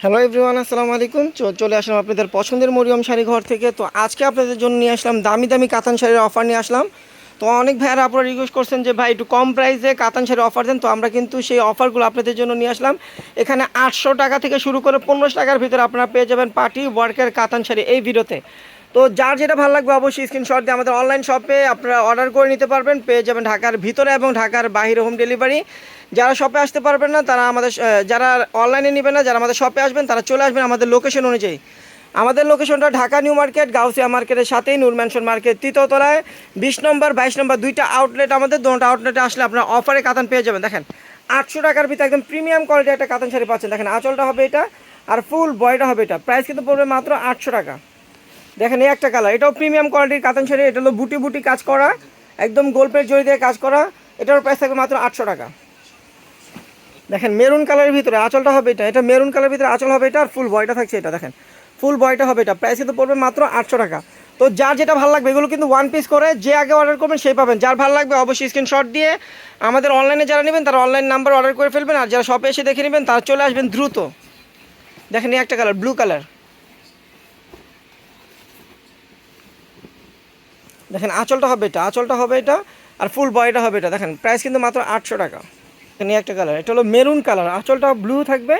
Hello everyone আসসালামু আলাইকুম। চলে আসলাম আপনাদের পছন্দের মরিয়ম শাড়ি ঘর থেকে। তো আজকে আপনাদের জন্য নিয়ে আসলাম দামি দামি কাতান শাড়ির অফার নিয়ে আসলাম। তো অনেক ভাইয়ারা আপনারা রিকোয়েস্ট করছেন যে, ভাই, একটু কম প্রাইসে কাতান শাড়ির অফার দেন। তো আমরা কিন্তু সেই অফারগুলো আপনাদের জন্য নিয়ে আসলাম। এখানে আটশো টাকা থেকে শুরু করে পনেরোশো টাকার ভিতরে আপনারা পেয়ে যাবেন পার্টি ওয়ার্কের কাতান শাড়ি এই ভিডিওতে। তো যার যেটা ভালো লাগবে অবশ্যই স্ক্রিনশট দিয়ে আমাদের অনলাইন শপে আপনারা অর্ডার করে নিতে পারবেন। পেয়ে যাবেন ঢাকার ভিতরে এবং ঢাকার বাইরে হোম ডেলিভারি যারা শপে আসতে পারবেন না, তারা আমাদের যারা অনলাইনে নেবেন না, যারা আমাদের শপে আসবেন, তারা চলে আসবেন আমাদের লোকেশন অনুযায়ী। আমাদের লোকেশনটা ঢাকা নিউ মার্কেট গাউসিয়া মার্কেটের সাথেই, নূর ম্যানশন মার্কেট তৃতীয়তলায় বিশ নম্বর, বাইশ নম্বর দুইটা আউটলেট আমাদের দুটো আউটলেটে আসলে আপনারা অফারে কাতান পেয়ে যাবেন। দেখেন, আটশো টাকার ভিতরে একদম প্রিমিয়াম কোয়ালিটির একটা কাতান শাড়ি পাচ্ছেন। দেখেন, আঁচলটা হবে এটা, আর ফুল বয়টা হবে এটা। প্রাইস কিন্তু পড়বে মাত্র আটশো টাকা। দেখেন, এই একটা কালার এটাও প্রিমিয়াম কোয়ালিটির কাতান শাড়ি, এটা হলো বুটি বুটি কাজ করা, একদম গোল্পের জড়ি দিয়ে কাজ করা, এটার প্রাইস থাকবে মাত্র আটশো টাকা। দেখেন মেরুন কালারের ভিতরে আঁচলটা হবে এটা এটা মেরুন কালারের ভিতরে আঁচল হবে এটা, আর ফুল বয়টা থাকছে এটা, দেখেন। ফুল বয়টা হবে এটা প্রাইস কিন্তু পড়বে মাত্র আটশো টাকা। তো যার যেটা ভালো লাগবে, এগুলো কিন্তু ওয়ান পিস করে যে আগে অর্ডার করবেন সেই পাবেন। যার ভালো লাগবে, অবশ্যই স্ক্রিনশট দিয়ে আমাদের অনলাইনে যারা নেবেন, তারা অনলাইন নাম্বার অর্ডার করে ফেলবেন, আর যারা শপে এসে দেখে নেবেন, তারা চলে আসবেন দ্রুত। দেখেন, এই একটা কালার ব্লু কালার দেখেন, আঁচলটা হবে এটা, আঁচলটা হবে এটা, আর ফুল বয়টা হবে এটা, দেখেন প্রাইস কিন্তু মাত্র আটশো টাকা। এখানে একটা কালার এটা হলো মেরুন কালার আঁচলটা ব্লু থাকবে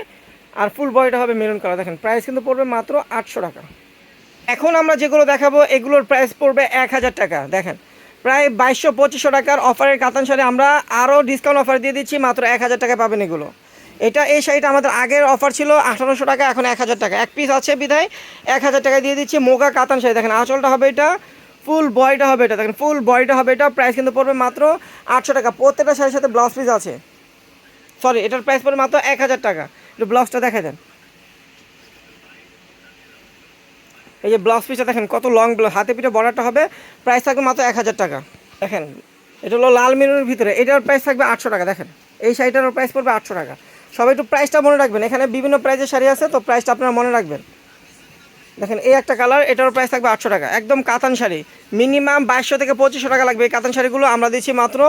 আর ফুল বয়টা হবে মেরুন কালার দেখেন প্রাইস কিন্তু পড়বে মাত্র আটশো টাকা। এখন আমরা যেগুলো দেখাবো, এগুলোর প্রাইস পড়বে এক হাজার টাকা। দেখেন, প্রায় বাইশশো, পঁচিশশো টাকার অফারের কাতান শাড়ি আমরা আরও ডিসকাউন্ট অফার দিয়ে দিচ্ছি, মাত্র এক হাজার টাকা পাবেন এগুলো। এটা এই শাড়িটা আমাদের আগের অফার ছিল আঠারোশো টাকা, এখন এক হাজার টাকা। এক পিস আছে বিধায় এক হাজার টাকা দিয়ে দিচ্ছি মোগা কাতান শাড়ি। দেখেন, আঁচলটা হবে এটা ফুল বয়টা হবে এটা। দেখেন ফুল বয়টা হবে এটা প্রাইস কিন্তু পড়বে মাত্র আটশো টাকা। প্রত্যেকটা শাড়ির সাথে ব্লাউজ পিস আছে। সরি এটার প্রাইস পড়বে মাত্র এক হাজার টাকা। একটু ব্লাউজটা দেখা দেন। এই যে ব্লাউজ পিসটা দেখেন, কত লং ব্লাউজ হাতে পিঠে বর্ডারটা হবে প্রাইস থাকবে মাত্র এক হাজার টাকা। দেখেন, এটা হলো লাল মেরুনের ভিতরে। এটার প্রাইস থাকবে আটশো টাকা, দেখেন। এই শাড়িটারও প্রাইস পড়বে আটশো টাকা। সবাই একটু প্রাইসটা মনে রাখবেন। এখানে বিভিন্ন প্রাইজের শাড়ি আছে, তো প্রাইসটা আপনারা মনে রাখবেন। দেখেন, এই একটা কালার এটারও প্রাইস থাকবে আটশো টাকা। একদম কাতান শাড়ি। মিনিমাম বাইশশো থেকে পঁচিশশো টাকা লাগবে এই কাতান শাড়িগুলো। আমরা দিচ্ছি মাত্র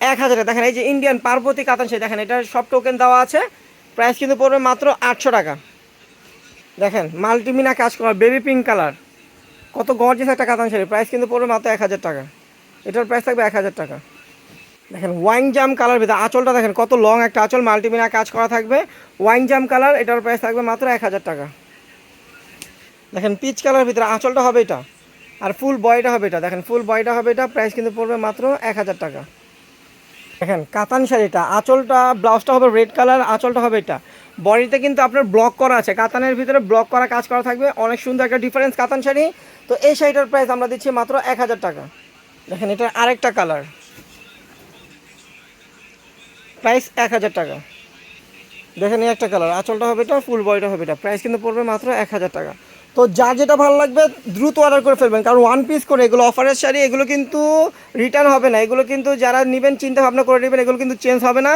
এক হাজারে। দেখেন, এই যে ইন্ডিয়ান পার্বতী কাতান শাড়ি দেখেন, এটার সব টোকেন দেওয়া আছে। প্রাইস কিন্তু পড়বে মাত্র আটশো টাকা। দেখেন মাল্টিমিনা কাজ করা বেবি পিঙ্ক কালার কত গর্জিয়াস একটা কাতান শাড়ি প্রাইস কিন্তু পড়বে মাত্র এক হাজার টাকা। এটার প্রাইস থাকবে এক হাজার টাকা। দেখেন ওয়াইন জাম কালার ভিতরে, আঁচলটা দেখেন, কত লং একটা আঁচল মাল্টিমিনা কাজ করা থাকবে। ওয়াইন জাম কালার এটার প্রাইস থাকবে মাত্র এক হাজার টাকা। দেখেন পিচ কালার ভিতরে আঁচলটা হবে এটা। আর ফুল বয়টা হবে এটা। দেখেন ফুল বয়টা হবে এটা প্রাইস কিন্তু পড়বে মাত্র এক হাজার টাকা। দেখেন, কাতান শাড়িটা, আঁচলটা, ব্লাউজটা হবে রেড কালার আঁচলটা হবে এটা। বডিতে কিন্তু আপনার ব্লক করা আছে, কাতানের ভিতরে ব্লক করা কাজ করা থাকবে। অনেক সুন্দর একটা ডিফারেন্স কাতান শাড়ি। তো এই শাড়িটার প্রাইস আমরা দিচ্ছি মাত্র এক হাজার টাকা। দেখেন এটা আরেকটা কালার প্রাইস এক হাজার টাকা। দেখেন, এই একটা কালার আঁচলটা হবে এটা ফুল বডিটা হবে এটা। প্রাইস কিন্তু পড়বে মাত্র এক হাজার টাকা। তো যা যেটা ভালো লাগবে, দ্রুত অর্ডার করে ফেলবেন। কারণ ওয়ান পিস করে এগুলো অফারের শাড়ি, এগুলো কিন্তু রিটার্ন হবে না। এগুলো কিন্তু যারা নেবেন চিন্তা ভাবনা করে নেবেন, এগুলো কিন্তু চেঞ্জ হবে না।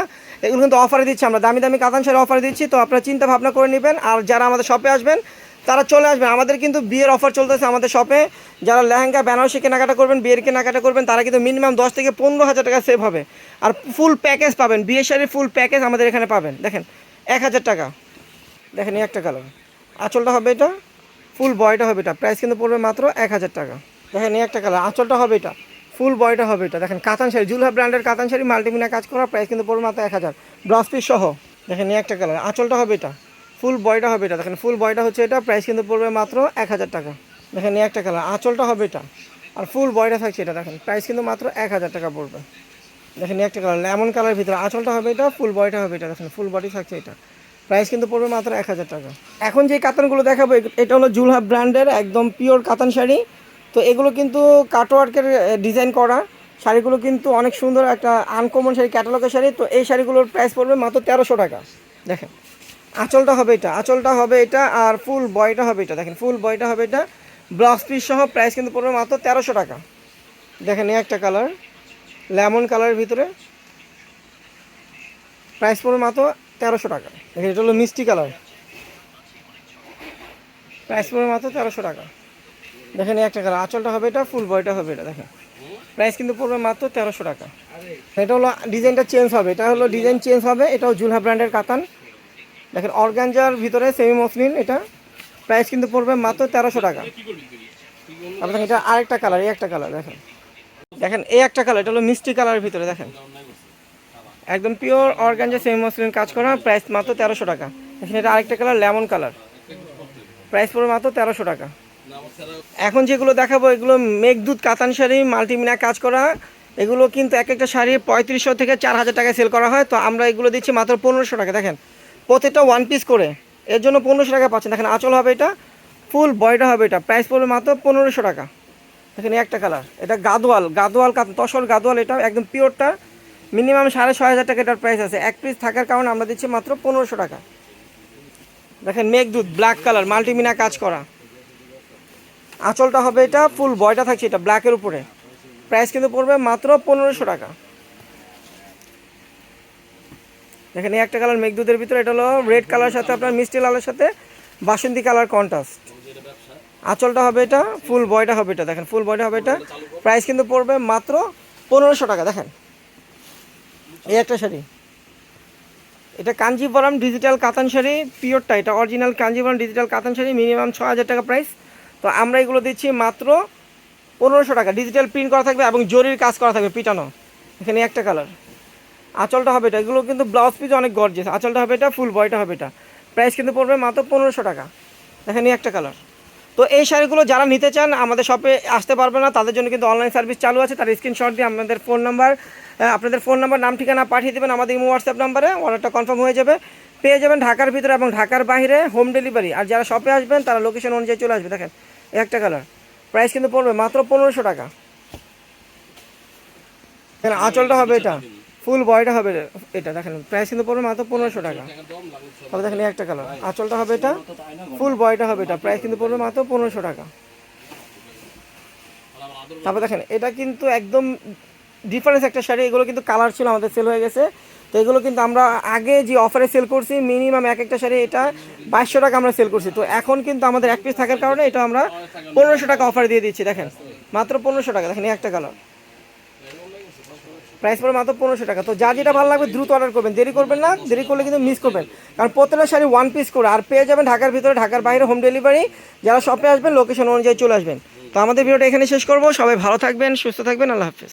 এগুলো কিন্তু অফারে দিচ্ছি আমরা। দামি দামি কাতান শাড়ি অফারে দিচ্ছি, তো আপনারা চিন্তা ভাবনা করে নেবেন। আর যারা আমাদের শপে আসবেন, তারা চলে আসবেন। আমাদের কিন্তু বিয়ের অফার চলতেছে আমাদের শপে যারা লেহেঙ্গা, বেনারসি কেনাকাটা করবেন, বিয়ের কেনাকাটা করবেন, তারা কিন্তু মিনিমাম দশ থেকে পনেরো হাজার টাকা সেভ হবে। আর ফুল প্যাকেজ পাবেন। বিয়ের শাড়ির ফুল প্যাকেজ আমাদের এখানে পাবেন। দেখেন, এক হাজার টাকা। দেখেন একটা কালার আঁচলটা হবে এটা। ফুল বয়টা হবে এটা। প্রাইস কিন্তু পড়বে মাত্র এক হাজার টাকা। দেখেন, এই একটা কালার আঁচলটা হবে এটা। ফুল বয়টা হবে এটা। দেখেন, কাতান শাড়ি। জুলহা ব্র্যান্ডের কাতান শাড়ি মাল্টিমিনা কাজ করা প্রাইস কিন্তু পড়বে মাত্র এক হাজার। ব্লাউজ পিস সহ। দেখেন, এই একটা কালার আঁচলটা হবে এটা। ফুল বয়টা হবে এটা। দেখেন, ফুল বয়টা হচ্ছে এটা। প্রাইস কিন্তু পড়বে মাত্র এক হাজার টাকা। দেখেন, এই একটা কালার আঁচলটা হবে এটা। আর ফুল বয়টা থাকছে এটা। দেখেন, প্রাইস কিন্তু মাত্র এক হাজার টাকা পড়বে। দেখেন একটা কালার লেমন কালার ভিতরে আঁচলটা হবে এটা। ফুল বয়টা হবে এটা। দেখেন, ফুল বডি থাকছে এটা। প্রাইস কিন্তু পড়বে মাত্র এক হাজার টাকা। এখন যে কাতানগুলো দেখাবো এটা হলো জুলহা ব্র্যান্ডের একদম পিওর কাতান শাড়ি। তো এগুলো কিন্তু কাটওয়ার্কের ডিজাইন করা। শাড়িগুলো কিন্তু অনেক সুন্দর একটা আনকমন শাড়ি ক্যাটালগের শাড়ি। তো এই শাড়িগুলোর প্রাইস পড়বে মাত্র তেরোশো টাকা। দেখেন, আঁচলটা হবে এটা, আঁচলটা হবে এটা, আর ফুল বয়টা হবে এটা। দেখেন ফুল বয়টা হবে এটা। ব্লাউজ পিস সহ প্রাইস কিন্তু পড়বে মাত্র তেরোশো টাকা। দেখেন, এই একটা কালার লেমন কালারের ভিতরে। প্রাইস পড়বে মাত্র তেরোশো টাকা। দেখেন, এটা হলো মিষ্টি কালার। প্রাইস পড়বে মাত্র তেরোশো টাকা। দেখেন একটা কালার। আঁচলটা হবে এটা ফুল বয়টা হবে এটা, দেখেন। প্রাইস কিন্তু পড়বে মাত্র তেরোশো টাকা। এটা হলো ডিজাইনটা চেঞ্জ হবে। এটা হলো ডিজাইন চেঞ্জ হবে। এটাও জুলহা ব্র্যান্ডের কাতান। দেখেন অর্গানজার ভিতরে সেমি মসলিন এটা। প্রাইস কিন্তু পড়বে মাত্র তেরোশো টাকা। আপনার এটা আরেকটা কালার, এই একটা কালার, দেখেন। দেখেন, এই একটা কালার, এটা হলো মিষ্টি কালারের ভিতরে, দেখেন। একদম পিওর অর্গানজা সেমি মসলিন কাজ করা প্রাইস মাত্র তেরোশো টাকা। এখানে এটা আরেকটা কালার লেমন কালার প্রাইস পড়বে মাত্র তেরোশো টাকা। এখন যেগুলো দেখাবো, এগুলো মেঘদূত কাতান শাড়ি মাল্টিমিনা কাজ করা এগুলো কিন্তু এক একটা শাড়ি পঁয়ত্রিশশো থেকে চার হাজার টাকায় সেল করা হয়। তো আমরা এগুলো দিচ্ছি মাত্র পনেরোশো টাকা। দেখেন, প্রত্যেকটা ওয়ান পিস করে। এর জন্য পনেরোশো টাকা পাচ্ছেন। দেখেন, আঁচল হবে এটা ফুল বয়টা হবে এটা। প্রাইস পড়বে মাত্র পনেরোশো টাকা। দেখেন একটা কালার এটা গাদোয়াল গাদোয়াল তসর গাদোয়াল, এটা একদম পিওরটা মিনিমাম সাড়ে ছয় হাজার টাকা এটার প্রাইস আছে। এক পিস থাকার কারণে আমরা দিচ্ছি মাত্র পনেরোশো টাকা। দেখেন মেঘদূত ব্ল্যাক কালার মাল্টিমিনা কাজ করা। আঁচলটা হবে এটা ফুল বয়টা থাকছে এটা ব্ল্যাকের উপরে। প্রাইস কিন্তু পড়বে মাত্র পনেরোশো টাকা। দেখেন এই একটা কালার মেঘদূতের ভিতরে, এটা হলো রেড কালার সাথে আপনার মিষ্টি লালের সাথে বাসন্তী কালার কন্ট্রাস্ট আঁচলটা হবে এটা ফুল বয়টা হবে এটা, দেখেন ফুল বয়টা হবে এটা। প্রাইস কিন্তু পড়বে মাত্র পনেরোশো টাকা, দেখেন। এই একটা শাড়ি। এটা কাঞ্জিবরম ডিজিটাল কাতান শাড়ি পিওরটা এটা অরিজিনাল কাঞ্জিবরম ডিজিটাল কাতান শাড়ি মিনিমাম ছ হাজার টাকা প্রাইস তো আমরা এগুলো দিচ্ছি মাত্র পনেরোশো টাকা। ডিজিটাল প্রিন্ট করা থাকবে এবং জরির কাজ করা থাকবে, পিটানো। এখানে একটা কালার আঁচলটা হবে এটা। এগুলো কিন্তু ব্লাউজ পিস অনেক গর্জেস আঁচলটা হবে এটা ফুল বয়টা হবে এটা। প্রাইস কিন্তু পড়বে মাত্র পনেরোশো টাকা। দেখেন একটা কালার তো এই শাড়িগুলো যারা নিতে চান, আমাদের শপে আসতে পারবে না। তাদের জন্য কিন্তু অনলাইন সার্ভিস চালু আছে। তার স্ক্রিনশট দিয়ে আমাদের ফোন নাম্বার আপনাদের ফোন নাম্বার, নাম, ঠিকানা পাঠিয়ে দেবেন আমাদের ইমো, হোয়াটসঅ্যাপ নাম্বারে। অর্ডারটা কনফার্ম হয়ে যাবে। পেয়ে যাবেন ঢাকার ভিতরে এবং ঢাকার বাইরে হোম ডেলিভারি আর যারা শপে আসবেন, তারা লোকেশন অনুযায়ী চলে আসবে। দেখেন, একটা কালার প্রাইস কিন্তু পড়বে মাত্র পনেরোশো টাকা। আঁচলটা হবে এটা। ফুল বয়টা হবে এটা। দেখেন প্রাইস কিন্তু পড়বে মাত্র পনেরোশো টাকা। তবে দেখেন একটা কালার আঁচলটা হবে এটা। ফুল বয়টা হবে এটা। প্রাইস কিন্তু পড়বে মাত্র পনেরোশো টাকা। তারপর দেখেন, এটা কিন্তু একদম ডিফারেন্স একটা শাড়ি, এগুলো কিন্তু কালার ছিল, আমাদের সেল হয়ে গেছে। তো এগুলো কিন্তু আমরা আগে যে অফারে সেল করছি মিনিমাম এক একটা শাড়ি এটা বাইশশো টাকা আমরা সেল করছি। তো এখন কিন্তু আমাদের এক পিস থাকার কারণে এটা আমরা পনেরোশো টাকা অফার দিয়ে দিচ্ছি, দেখেন। মাত্র পনেরোশো টাকা, দেখেন একটা কালার প্রাইস পড়ে মাত্র পনেরোশো টাকা। তো যা যেটা ভালো লাগবে দ্রুত অর্ডার করবেন। দেরি করবেন না, দেরি করলে কিন্তু মিস করবেন। কারণ প্রত্যেকটা শাড়ি ওয়ান পিস করে, আর পেয়ে যাবেন ঢাকার ভিতরে, ঢাকার বাইরে হোম ডেলিভারি যারা শপে আসবেন লোকেশন অনুযায়ী চলে আসবেন। তো আমাদের ভিডিওটা এখানে শেষ করব। সবাই ভালো থাকবেন, সুস্থ থাকবেন, আল্লাহ হাফিজ।